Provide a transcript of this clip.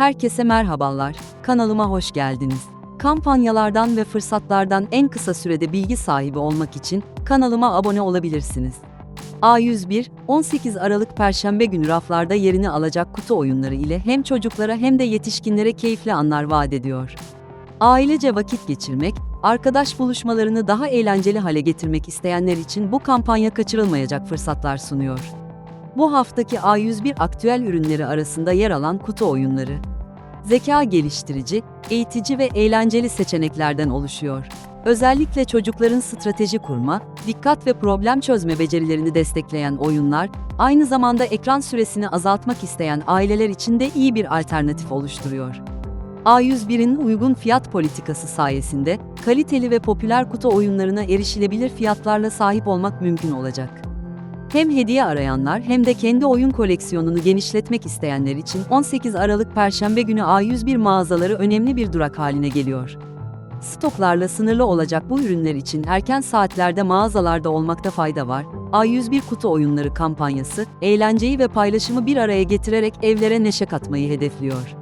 Herkese merhabalar, kanalıma hoş geldiniz. Kampanyalardan ve fırsatlardan en kısa sürede bilgi sahibi olmak için kanalıma abone olabilirsiniz. A101, 18 Aralık Perşembe günü raflarda yerini alacak kutu oyunları ile hem çocuklara hem de yetişkinlere keyifli anlar vaat ediyor. Ailece vakit geçirmek, arkadaş buluşmalarını daha eğlenceli hale getirmek isteyenler için bu kampanya kaçırılmayacak fırsatlar sunuyor. Bu haftaki A101 aktüel ürünleri arasında yer alan kutu oyunları. Zeka geliştirici, eğitici ve eğlenceli seçeneklerden oluşuyor. Özellikle çocukların strateji kurma, dikkat ve problem çözme becerilerini destekleyen oyunlar, aynı zamanda ekran süresini azaltmak isteyen aileler için de iyi bir alternatif oluşturuyor. A101'in uygun fiyat politikası sayesinde kaliteli ve popüler kutu oyunlarına erişilebilir fiyatlarla sahip olmak mümkün olacak. Hem hediye arayanlar hem de kendi oyun koleksiyonunu genişletmek isteyenler için 18 Aralık Perşembe günü A101 mağazaları önemli bir durak haline geliyor. Stoklarla sınırlı olacak bu ürünler için erken saatlerde mağazalarda olmakta fayda var. A101 kutu oyunları kampanyası, eğlenceyi ve paylaşımı bir araya getirerek evlere neşe katmayı hedefliyor.